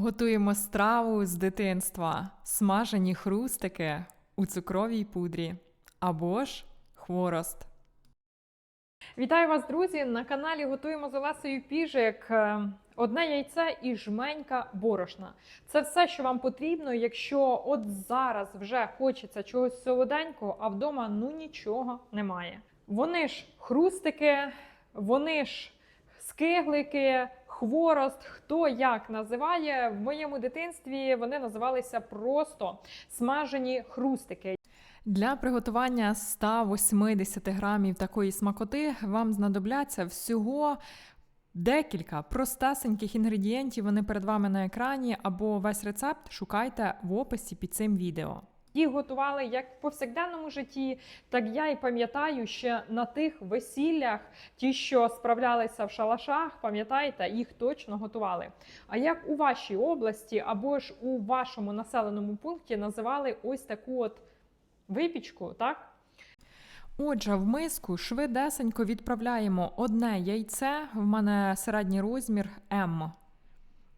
Готуємо страву з дитинства, смажені хрустики у цукровій пудрі або ж хворост. Вітаю вас, друзі! На каналі готуємо з Олесею Піжик. Е, Одне яйце і жменька борошна. Це все, що вам потрібно, якщо от зараз вже хочеться чогось солоденького, а вдома ну нічого немає. Вони ж хрустики, вони ж скиглики, хворост, хто як називає. В моєму дитинстві вони називалися просто смажені хрустики. Для приготування 180 грамів такої смакоти вам знадобляться всього декілька простесеньких інгредієнтів. Вони перед вами на екрані, або весь рецепт шукайте в описі під цим відео. Їх готували як в повсякденному житті, так я і пам'ятаю ще на тих весіллях, ті, що справлялися в шалашах, пам'ятаєте, їх точно готували. А як у вашій області або ж у вашому населеному пункті називали ось таку от випічку, так? Отже, в миску швидесенько відправляємо одне яйце, в мене середній розмір М.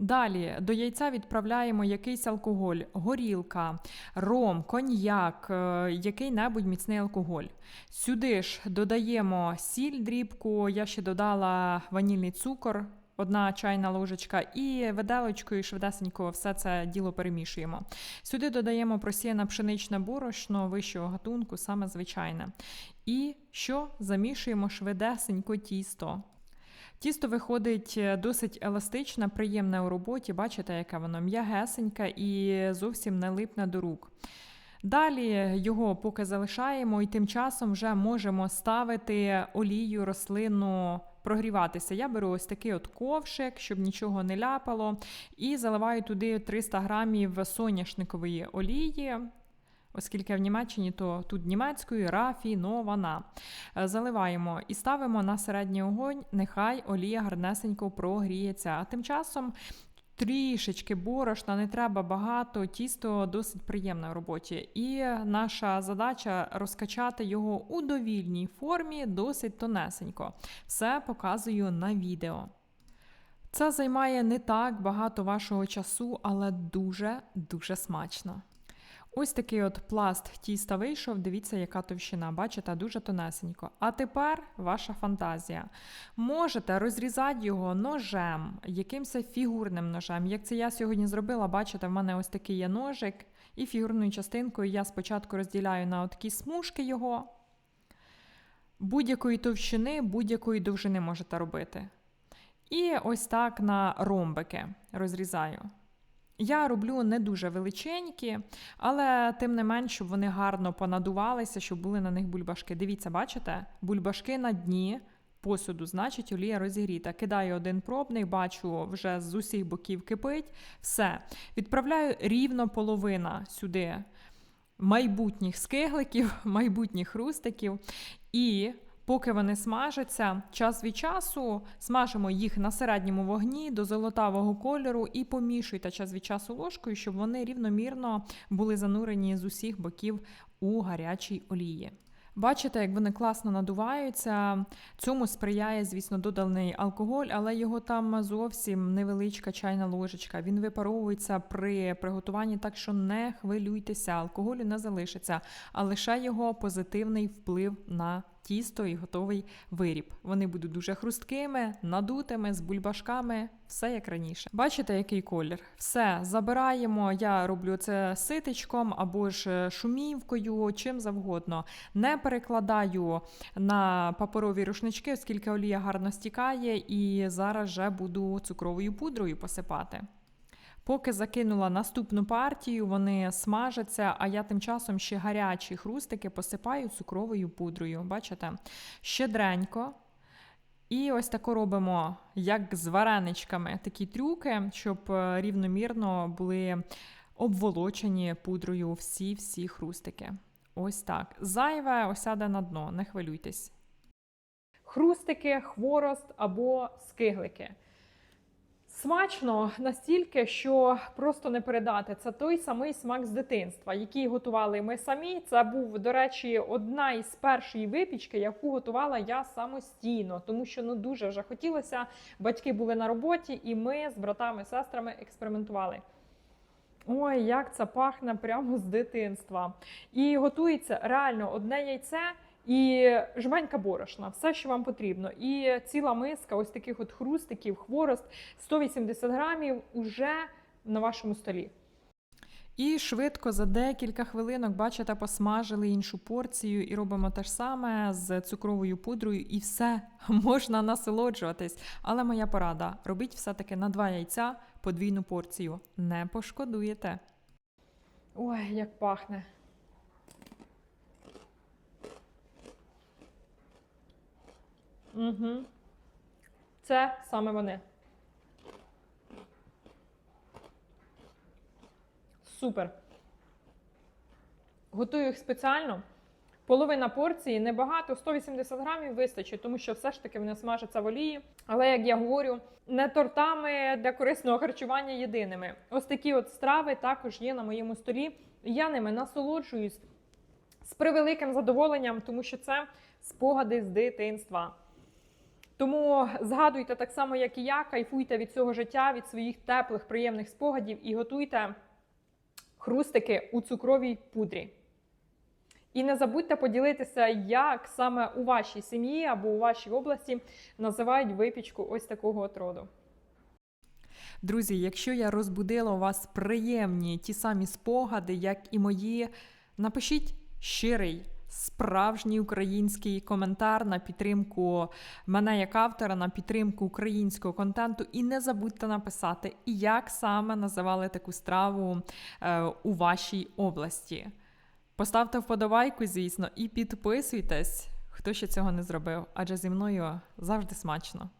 Далі до яйця відправляємо якийсь алкоголь, горілка, ром, коньяк, е, який-небудь міцний алкоголь. Сюди ж додаємо сіль дрібку, я ще додала ванільний цукор, одна чайна ложечка, і виделочкою швидесенько все це діло перемішуємо. Сюди додаємо просіяне пшеничне борошно вищого гатунку, саме звичайне. І що замішуємо швидесенько тісто. Тісто виходить е, досить еластичне, приємне у роботі. Бачите, яке воно м'ягесеньке і зовсім не липне до рук. Далі його поки залишаємо, і тим часом вже можемо ставити олію рослинну прогріватися. Я беру ось такий от ковшик, щоб нічого не ляпало, і заливаю туди 300 грамів соняшникової олії. Оскільки в Німеччині, то тут німецькою рафінована. Е, заливаємо і ставимо на середній огонь, нехай олія гарнесенько прогріється. А тим часом трішечки борошна, не треба багато, тісто досить приємне в роботі. І наша задача розкачати його у довільній формі, досить тонесенько. Все показую на відео. Це займає не так багато вашого часу, але дуже-дуже смачно. Ось такий от пласт тіста вийшов. Дивіться, яка товщина. Бачите, дуже тонесенько. А тепер ваша фантазія. Можете розрізати його ножем, якимось фігурним ножем. Як це я сьогодні зробила, бачите, в мене ось такий є ножик, і фігурною частинкою я спочатку розділяю на такі смужки його. Будь-якої товщини, будь-якої довжини можете робити. І ось так на ромбики розрізаю. Я роблю не дуже величенькі, але тим не менш, щоб вони гарно понадувалися, щоб були на них бульбашки. Дивіться, бачите? Бульбашки на дні посуду, значить, олія розігріта. Кидаю один пробний, бачу, вже з усіх боків кипить. Все. Відправляю рівно половина сюди майбутніх скигликів, майбутніх хрустиків. І Поки вони смажаться, час від часу смажимо їх на середньому вогні до золотавого кольору і помішуйте час від часу ложкою, щоб вони рівномірно були занурені з усіх боків у гарячій олії. Бачите, як вони класно надуваються. Цьому сприяє, звісно, доданий алкоголь, але його там зовсім невеличка чайна ложечка. Він випаровується при приготуванні, так що не хвилюйтеся, алкоголю не залишиться, а лише його позитивний вплив на тісто і готовий виріб. Вони будуть дуже хрусткими, надутими, з бульбашками, все як раніше. Бачите, який колір? Все забираємо. Я роблю це ситечком або ж е, шумівкою, чим завгодно. Не перекладаю на паперові рушнички, оскільки олія гарно стікає, і зараз вже буду цукровою пудрою посипати. Поки закинула наступну партію, вони смажаться, а я тим часом ще гарячі хрустики посипаю цукровою пудрою. Бачите? Щедренько. І ось тако робимо, як з вареничками, такі трюки, щоб е, рівномірно були обволочені пудрою всі-всі хрустики. Ось так. Зайве осяде на дно, не хвилюйтесь. Хрустики, хворост або скиглики. Смачно настільки, що просто не передати. Це той самий смак з дитинства, який готували ми самі. Це був, до речі, одна із першої випічки, яку готувала я самостійно, тому що ну дуже вже хотілося. Батьки були на роботі, і ми з братами сестрами експериментували. Ой, як це пахне прямо з дитинства. І готується реально одне яйце і жменька борошна, все, що вам потрібно. І ціла миска ось таких от хрустиків, хворост 180 грамів уже на вашому столі. І швидко за декілька хвилинок, бачите, посмажили іншу порцію і робимо те ж саме з цукровою пудрою, і все можна насолоджуватись. Але моя порада: робіть все-таки на два яйця подвійну порцію. Не пошкодуєте. Ой, як пахне. Угу. Це саме вони. Супер. Готую їх спеціально. Половина порції небагато, 180 грамів вистачить, тому що все ж таки вони смажаться в олії. Але, як я говорю, не тортами для корисного харчування єдиними. Ось такі от страви також є на моєму столі. Я ними насолоджуюсь з превеликим задоволенням, тому що це спогади з дитинства. Тому згадуйте так само, як і я, кайфуйте від цього життя, від своїх теплих, приємних спогадів і готуйте хрустики у цукровій пудрі. І не забудьте поділитися, як саме у вашій сім'ї або у вашій області називають випічку ось такого от роду. Друзі, якщо я розбудила у вас приємні ті самі спогади, як і мої, напишіть щирий. Справжній український коментар на підтримку мене як автора, на підтримку українського контенту. І не забудьте написати, як саме називали таку страву е, у вашій області. Поставте вподобайку, звісно, і підписуйтесь, хто ще цього не зробив, адже зі мною завжди смачно.